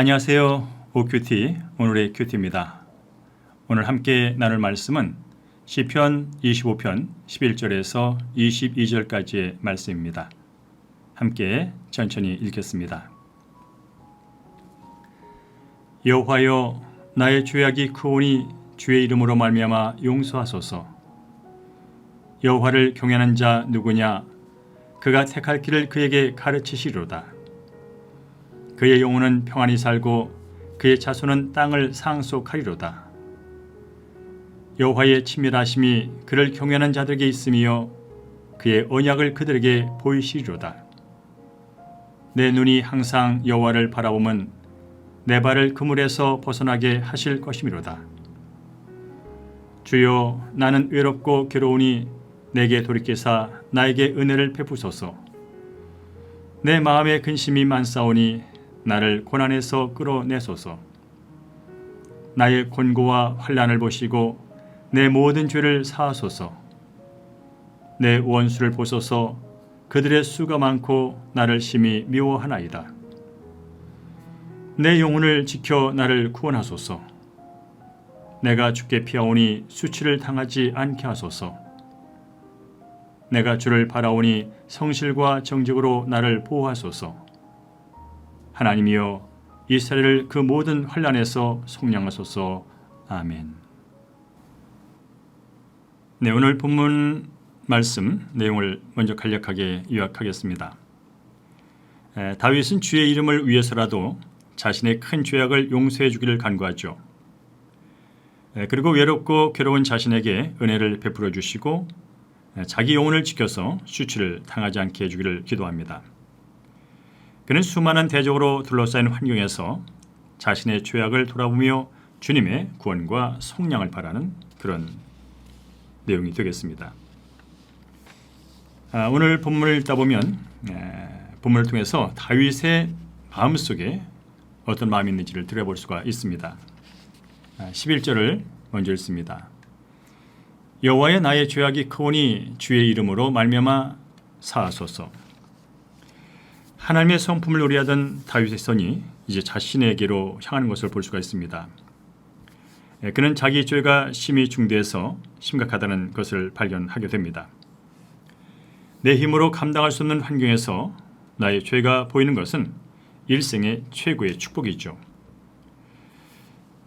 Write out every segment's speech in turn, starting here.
안녕하세요. 오큐티 오늘의 큐티입니다. 오늘 함께 나눌 말씀은 시편 25편 11절에서 22절까지의 말씀입니다. 함께 천천히 읽겠습니다. 여호와여 나의 죄악이 크오니 주의 이름으로 말미암아 용서하소서. 여호와를 경외하는 자 누구냐? 그가 택할 길을 그에게 가르치시리로다. 그의 영혼은 평안히 살고 그의 자손은 땅을 상속하리로다. 여호와의 친밀하심이 그를 경외하는 자들에게 있으며 그의 언약을 그들에게 보이시리로다. 내 눈이 항상 여호와를 바라보면 내 발을 그물에서 벗어나게 하실 것이미로다. 주여 나는 외롭고 괴로우니 내게 돌이키사 나에게 은혜를 베푸소서. 내 마음에 근심이 많사오니 나를 고난에서 끌어내소서. 나의 곤고와 환란을 보시고 내 모든 죄를 사하소서. 내 원수를 보소서. 그들의 수가 많고 나를 심히 미워하나이다. 내 영혼을 지켜 나를 구원하소서. 내가 죽게 피하오니 수치를 당하지 않게 하소서. 내가 주를 바라오니 성실과 정직으로 나를 보호하소서. 하나님이여 이스라엘을 그 모든 환란에서 속량하소서. 아멘. 네, 오늘 본문 말씀 내용을 먼저 간략하게 요약하겠습니다. 에, 다윗은 주의 이름을 위해서라도 자신의 큰 죄악을 용서해 주기를 간구하죠. 에, 그리고 외롭고 괴로운 자신에게 은혜를 베풀어 주시고 에, 자기 영혼을 지켜서 수치를 당하지 않게 해주기를 기도합니다. 그는 수많은 대적으로 둘러싸인 환경에서 자신의 죄악을 돌아보며 주님의 구원과 속량을 바라는 그런 내용이 되겠습니다. 아, 오늘 본문을 읽다 보면 에, 본문을 통해서 다윗의 마음 속에 어떤 마음이 있는지를 들여볼 수가 있습니다. 아, 11절을 먼저 읽습니다. 여호와의 나의 죄악이 크오니 주의 이름으로 말미암아 사하소서. 하나님의 성품을 노래하던 다윗의 선이 이제 자신에게로 향하는 것을 볼 수가 있습니다. 예, 그는 자기 죄가 심히 중대해서 심각하다는 것을 발견하게 됩니다. 내 힘으로 감당할 수 없는 환경에서 나의 죄가 보이는 것은 일생의 최고의 축복이죠.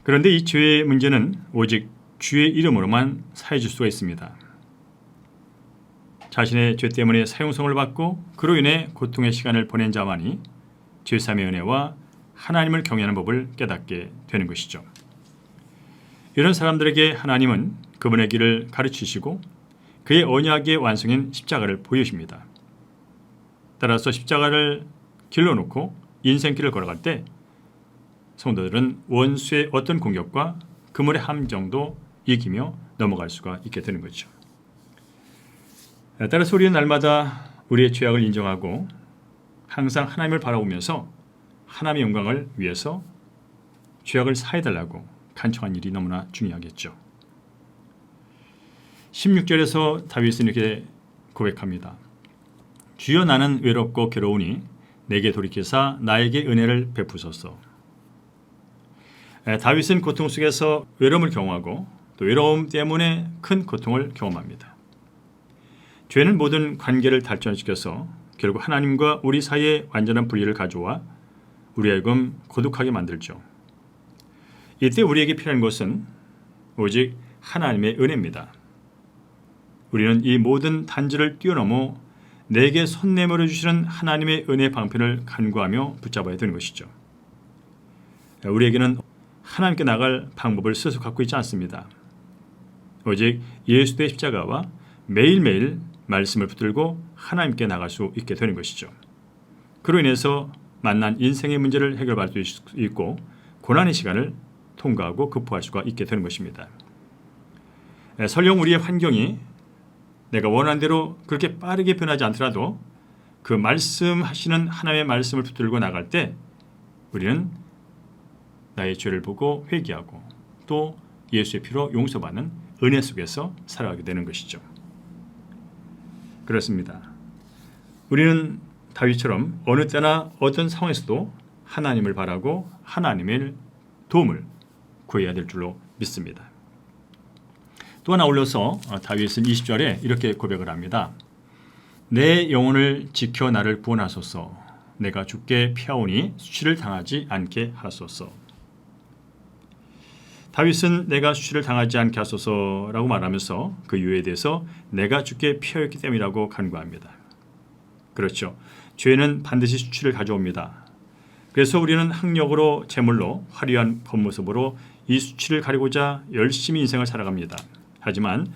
그런데 이 죄의 문제는 오직 주의 이름으로만 사해질 수가 있습니다. 자신의 죄 때문에 사용성을 받고 그로 인해 고통의 시간을 보낸 자만이 죄삼의 은혜와 하나님을 경외하는 법을 깨닫게 되는 것이죠. 이런 사람들에게 하나님은 그분의 길을 가르치시고 그의 언약의 완성인 십자가를 보여줍니다. 따라서 십자가를 길러 놓고 인생길을 걸어갈 때 성도들은 원수의 어떤 공격과 그물의 함정도 이기며 넘어갈 수가 있게 되는 거죠. 따라서 우리는 날마다 우리의 죄악을 인정하고 항상 하나님을 바라보면서 하나님의 영광을 위해서 죄악을 사해달라고 간청한 일이 너무나 중요하겠죠. 16절에서 다윗은 이렇게 고백합니다. 주여 나는 외롭고 괴로우니 내게 돌이키사 나에게 은혜를 베푸소서. 다윗은 고통 속에서 외로움을 경험하고 또 외로움 때문에 큰 고통을 경험합니다. 죄는 모든 관계를 탈전시켜서 결국 하나님과 우리 사이에 완전한 분리를 가져와 우리에금 고독하게 만들죠. 이때 우리에게 필요한 것은 오직 하나님의 은혜입니다. 우리는 이 모든 단지를 뛰어넘어 내게 손 내밀어 주시는 하나님의 은혜 방편을 간구하며 붙잡아야 되는 것이죠. 우리에게는 하나님께 나갈 방법을 스스로 갖고 있지 않습니다. 오직 예수의 십자가와 매일매일 말씀을 붙들고 하나님께 나갈 수 있게 되는 것이죠. 그로 인해서 만난 인생의 문제를 해결할 수 있고 고난의 시간을 통과하고 극복할 수가 있게 되는 것입니다. 설령 우리의 환경이 내가 원하는 대로 그렇게 빠르게 변하지 않더라도 그 말씀하시는 하나님의 말씀을 붙들고 나갈 때 우리는 나의 죄를 보고 회개하고 또 예수의 피로 용서받는 은혜 속에서 살아가게 되는 것이죠. 그렇습니다. 우리는 다윗처럼 어느 때나 어떤 상황에서도 하나님을 바라고 하나님의 도움을 구해야 될 줄로 믿습니다. 또 하나 올려서 어, 다윗은 20절에 이렇게 고백을 합니다. 내 영혼을 지켜 나를 구원하소서. 내가 죽게 피하오니 수치를 당하지 않게 하소서. 다윗은 내가 수치를 당하지 않게 하소서라고 말하면서 그 이유에 대해서 내가 죽게 피하였기 때문이라고 간구합니다. 그렇죠. 죄는 반드시 수치를 가져옵니다. 그래서 우리는 학력으로 재물로 화려한 겉모습으로 이 수치를 가리고자 열심히 인생을 살아갑니다. 하지만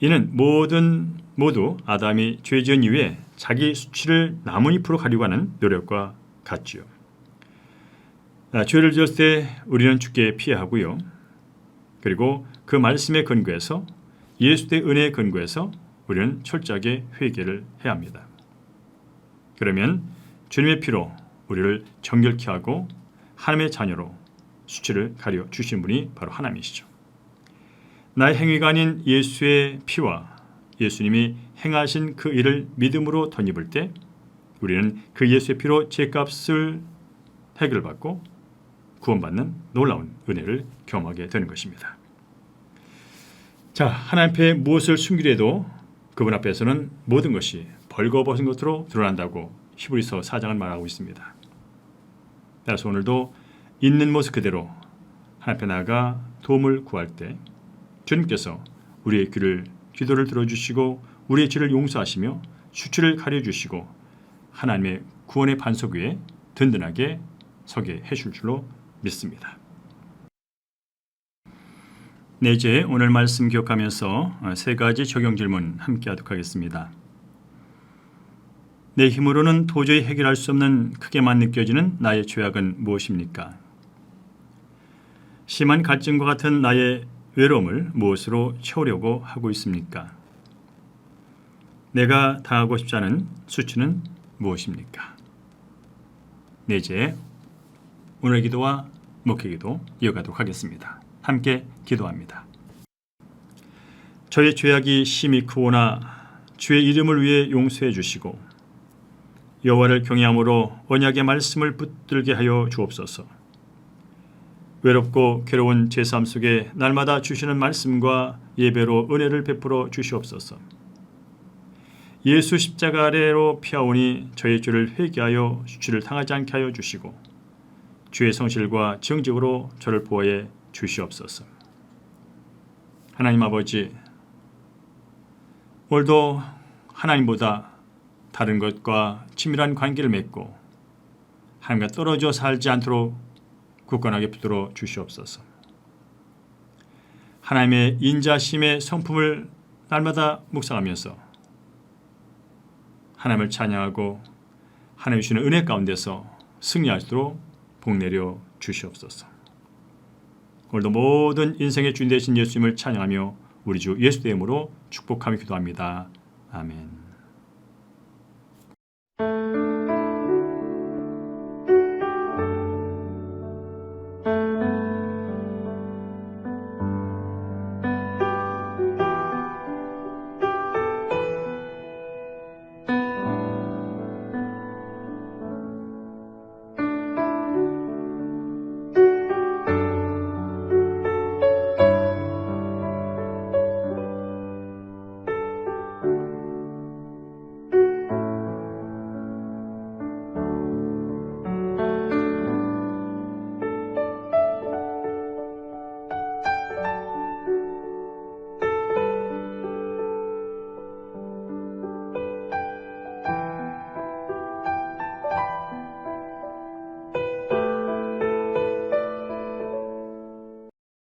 이는 모든 모두 아담이 죄 지은 이후에 자기 수치를 나뭇잎으로 가리고 하는 노력과 같지요. 아, 죄를 지었을 때 우리는 죽게 피하고요. 그리고 그 말씀에 근거해서 예수의 은혜에 근거해서 우리는 철저하게 회개를 해야 합니다. 그러면 주님의 피로 우리를 정결케 하고 하나님의 자녀로 수치를 가려 주신 분이 바로 하나님이시죠. 나의 행위가 아닌 예수의 피와 예수님이 행하신 그 일을 믿음으로 덧입을 때 우리는 그 예수의 피로 죄값을 해결받고 구원받는 놀라운 은혜를 경험하게 되는 것입니다. 자, 하나님 앞에 무엇을 숨기려도 그분 앞에서는 모든 것이 벌거벗은 것으로 드러난다고 히브리서 4장은 말하고 있습니다. 따라서 오늘도 있는 모습 그대로 하나님 앞에 나아가 도움을 구할 때 주님께서 우리의 귀를 기도를 들어주시고 우리의 죄를 용서하시며 수치를 가려주시고 하나님의 구원의 반석 위에 든든하게 서게 해줄 줄로 믿습니다. 네, 이제 오늘 말씀 기억하면서 세 가지 적용 질문 함께 하도록 하겠습니다. 내 힘으로는 도저히 해결할 수 없는 크게만 느껴지는 나의 죄악은 무엇입니까? 심한 갈증과 같은 나의 외로움을 무엇으로 채우려고 하고 있습니까? 내가 당하고 싶지 않은 수치는 무엇입니까? 네, 이제 오늘 기도와 목회 기도 이어가도록 하겠습니다. 함께 기도합니다. 저의 죄악이 심히 크오나 주의 이름을 위해 용서해 주시고 여호와를 경외함으로 언약의 말씀을 붙들게 하여 주옵소서. 외롭고 괴로운 제 삶 속에 날마다 주시는 말씀과 예배로 은혜를 베풀어 주시옵소서. 예수 십자가 아래로 피하오니 저의 죄를 회개하여 수치를 당하지 않게 하여 주시고 주의 성실과 정직으로 저를 보호해 주시옵소서. 하나님 아버지, 오늘도 하나님보다 다른 것과 친밀한 관계를 맺고 하나님과 떨어져 살지 않도록 굳건하게 붙들어 주시옵소서. 하나님의 인자심의 성품을 날마다 묵상하면서 하나님을 찬양하고 하나님 주시는 은혜 가운데서 승리하도록 복내려 주시옵소서. 오늘도 모든 인생의 주인 되신 예수님을 찬양하며 우리 주 예수 이름으로 축복하며 기도합니다. 아멘.